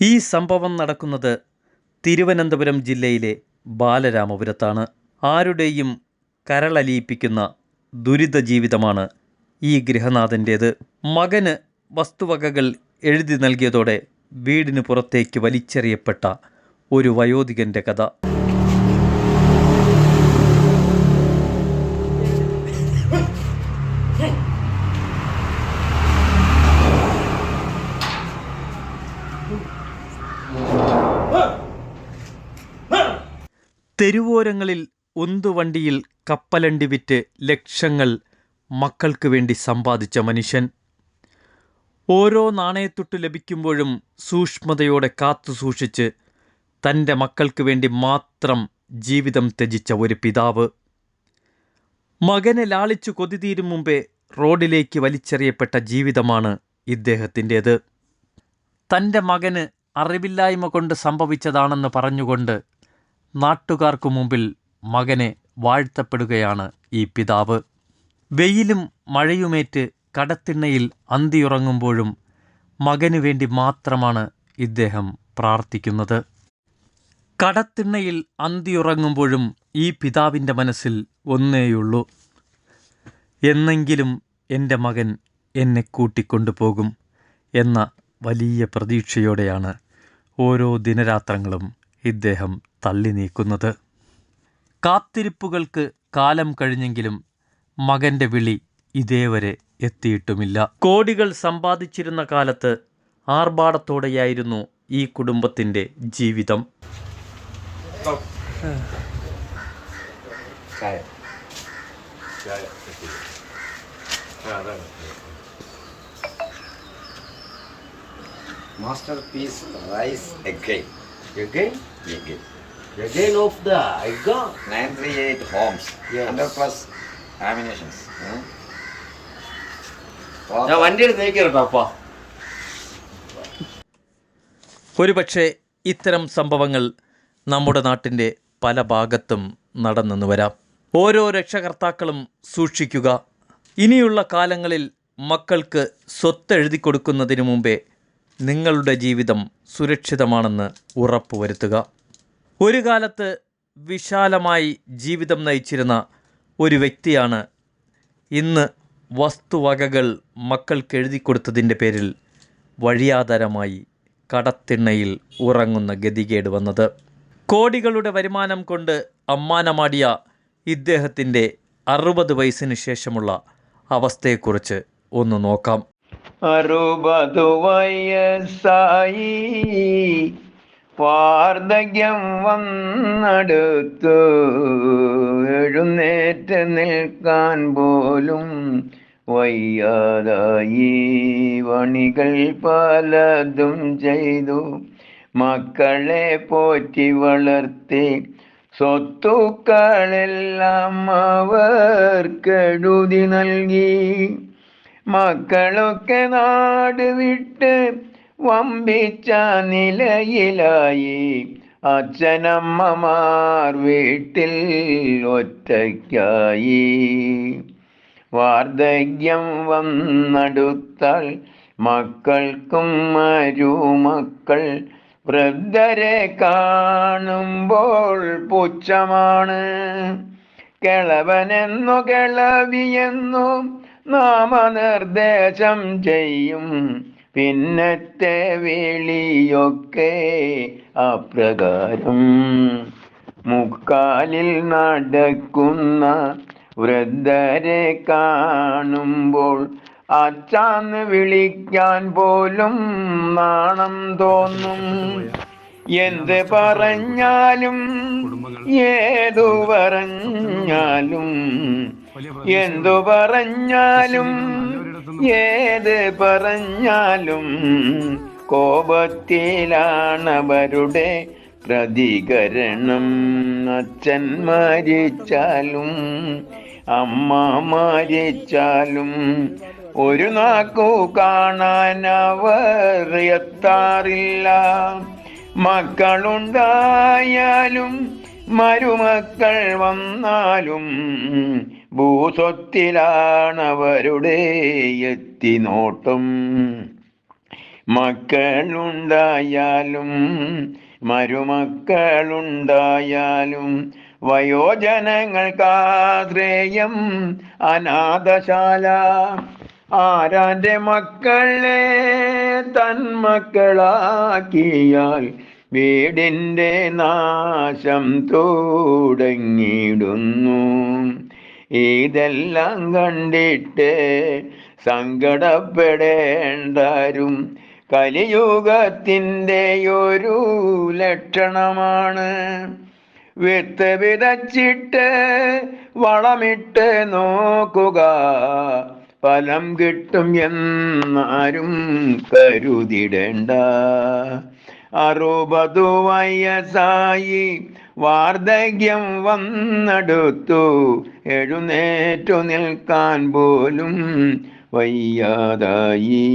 ഈ സംഭവം നടക്കുന്നത് തിരുവനന്തപുരം ജില്ലയിലെ ബാലരാമപുരത്താണ്. ആരുടെയും കരളലിയിപ്പിക്കുന്ന ദുരിത ജീവിതമാണ് ഈ ഗൃഹനാഥന്റേത്. മകന് വസ്തുവകകൾ എഴുതി നൽകിയതോടെ വീടിന് പുറത്തേക്ക് വലിച്ചെറിയപ്പെട്ട ഒരു വയോധികന്റെ കഥ. തെരുവോരങ്ങളിൽ ഉന്തുവണ്ടിയിൽ കപ്പലണ്ടി വിറ്റ് ലക്ഷങ്ങൾ മക്കൾക്ക് വേണ്ടി സമ്പാദിച്ച മനുഷ്യൻ. ഓരോ നാണയത്തൊട്ട് ലഭിക്കുമ്പോഴും സൂക്ഷ്മതയോടെ കാത്തു സൂക്ഷിച്ച് തന്റെ മക്കൾക്ക് വേണ്ടി മാത്രം ജീവിതം ത്യജിച്ച ഒരു പിതാവ്. മകനെ ലാളിച്ചു കൊതിതീരും മുമ്പേ റോഡിലേക്ക് വലിച്ചെറിയപ്പെട്ട ജീവിതമാണ് ഇദ്ദേഹത്തിന്റേത്. തന്റെ മകന് അറിവില്ലായ്മ കൊണ്ട് സംഭവിച്ചതാണെന്ന് പറഞ്ഞുകൊണ്ട് നാട്ടുകാർക്കു മുമ്പിൽ മകനെ വാഴ്ത്തപ്പെടുകയാണ് ഈ പിതാവ്. വെയിലും മഴയുമേറ്റ് കടത്തിണ്ണയിൽ അന്തിയുറങ്ങുമ്പോഴും മകനു വേണ്ടി മാത്രമാണ് ഇദ്ദേഹം പ്രാർത്ഥിക്കുന്നത്. കടത്തിണ്ണയിൽ അന്തിയുറങ്ങുമ്പോഴും ഈ പിതാവിന്റെ മനസ്സിൽ ഒന്നേയുള്ളൂ. എന്നെങ്കിലും എന്റെ മകൻ എന്നെ കൂട്ടിക്കൊണ്ടുപോകും എന്ന വലിയ പ്രതീക്ഷയോടെയാണ് ഓരോ ദിനരാത്രങ്ങളും ഇദ്ദേഹം തള്ളി നീക്കുന്നത്. കാത്തിരിപ്പുകൾക്ക് കാലം കഴിഞ്ഞെങ്കിലും മകന്റെ വിളി ഇതേവരെ എത്തിയിട്ടുമില്ല. കോടികൾ സമ്പാദിച്ചിരുന്ന കാലത്ത് ആർഭാടത്തോടെയായിരുന്നു ഈ കുടുംബത്തിന്റെ ജീവിതം. Masterpiece rice egg again egg Again of the I got three eight homes Yes. Hundred plus ആമിനേഷൻസ് ഞാൻ വണ്ടി എടുത്ത് നീക്കിരട്ടോ അപ്പ ഒരുപക്ഷെ ഇത്തരം സംഭവങ്ങൾ നമ്മുടെ നാട്ടിന്റെ പല ഭാഗത്തും നടന്നെന്ന് വരാം. ഓരോ രക്ഷകർത്താക്കളും സൂക്ഷിക്കുക. ഇനിയുള്ള കാലങ്ങളിൽ മക്കൾക്ക് സ്വത്ത് എഴുതി കൊടുക്കുന്നതിന് മുമ്പേ നിങ്ങളുടെ ജീവിതം സുരക്ഷിതമാണെന്ന് ഉറപ്പുവരുത്തുക. ഒരു കാലത്ത് വിശാലമായി ജീവിതം നയിച്ചിരുന്ന ഒരു വ്യക്തിയാണ് ഇന്ന് വസ്തുവകകൾ മക്കൾക്ക് എഴുതി കൊടുത്തതിന്റെ പേരിൽ വഴിയാധാരമായി കടത്തിണ്ണയിൽ ഉറങ്ങുന്ന ഗതികേട് വന്നത്. കോടികളുടെ വരുമാനം കൊണ്ട് അമ്മാനമാടിയ ഇദ്ദേഹത്തിന്റെ അറുപത് വയസ്സിന് ശേഷമുള്ള അവസ്ഥയെക്കുറിച്ച് ഒന്ന് നോക്കാം. അറുപത് വയസ്സായി വാർദ്ധക്യം വന്നടുത്തു. എഴുന്നേറ്റ് നിൽക്കാൻ പോലും വയ്യാതായി. വണികൾ പലതും ചെയ്തു. മക്കളെ പോറ്റി വളർത്തി. സ്വത്തുക്കളെല്ലാം അവർക്കെഴുതി നൽകി. മക്കളൊക്കെ നാട് വിട്ട് വമ്പിച്ച നിലയിലായി. അച്ഛനമ്മമാർ വീട്ടിൽ ഒറ്റയ്ക്കായി. വാർദ്ധക്യം വന്നടുത്താൽ മക്കൾക്കും മരുമക്കൾ വൃദ്ധരെ കാണുമ്പോൾ പുച്ഛമാണ്. കിളവനെന്നു കിളവിയെന്നു നാമനിർദ്ദേശം ചെയ്യും. പിന്നത്തെ വിളിയൊക്കെ അപ്രകാരം. മുക്കാലിൽ നടക്കുന്ന വൃദ്ധരെ കാണുമ്പോൾ അച്ചാന്ന് വിളിക്കാൻ പോലും നാണം തോന്നും. എന്ത് പറഞ്ഞാലും ഏതു പറഞ്ഞാലും എന്തു പറഞ്ഞാലും ഏത് പറഞ്ഞാലും കോപത്തിലാണവരുടെ പ്രതികരണം. അച്ഛൻ മരിച്ചാലും അമ്മ മരിച്ചാലും ഒരു നാക്കു കാണാൻ അവർ എത്താറില്ല. മക്കളുണ്ടായാലും മരുമക്കൾ വന്നാലും ഭൂസ്വത്തിലാണവരുടെ എത്തിനോട്ടം. മക്കളുണ്ടായാലും മരുമക്കളുണ്ടായാലും വയോജനങ്ങൾക്കാശ്രേയം അനാഥശാല. ആരാന്റെ മക്കളെ തന്മക്കളാക്കിയാൽ വീടിന്റെ നാശം തുടങ്ങിയിടുന്നു. ഇതെല്ലാം കണ്ടിട്ട് സങ്കടപ്പെടേണ്ടാരും കലിയുഗത്തിന്റെ ഒരു ലക്ഷണമാണ്. വിത്ത് വിതച്ചിട്ട് വളമിട്ട് നോക്കുക ഫലം കിട്ടും എന്നാരും കരുതിടേണ്ട. അറുപതു വയസ്സായി വാർദ്ധക്യം വന്നെടുത്തു. എഴുന്നേറ്റു നിൽക്കാൻ പോലും വയ്യാതായി.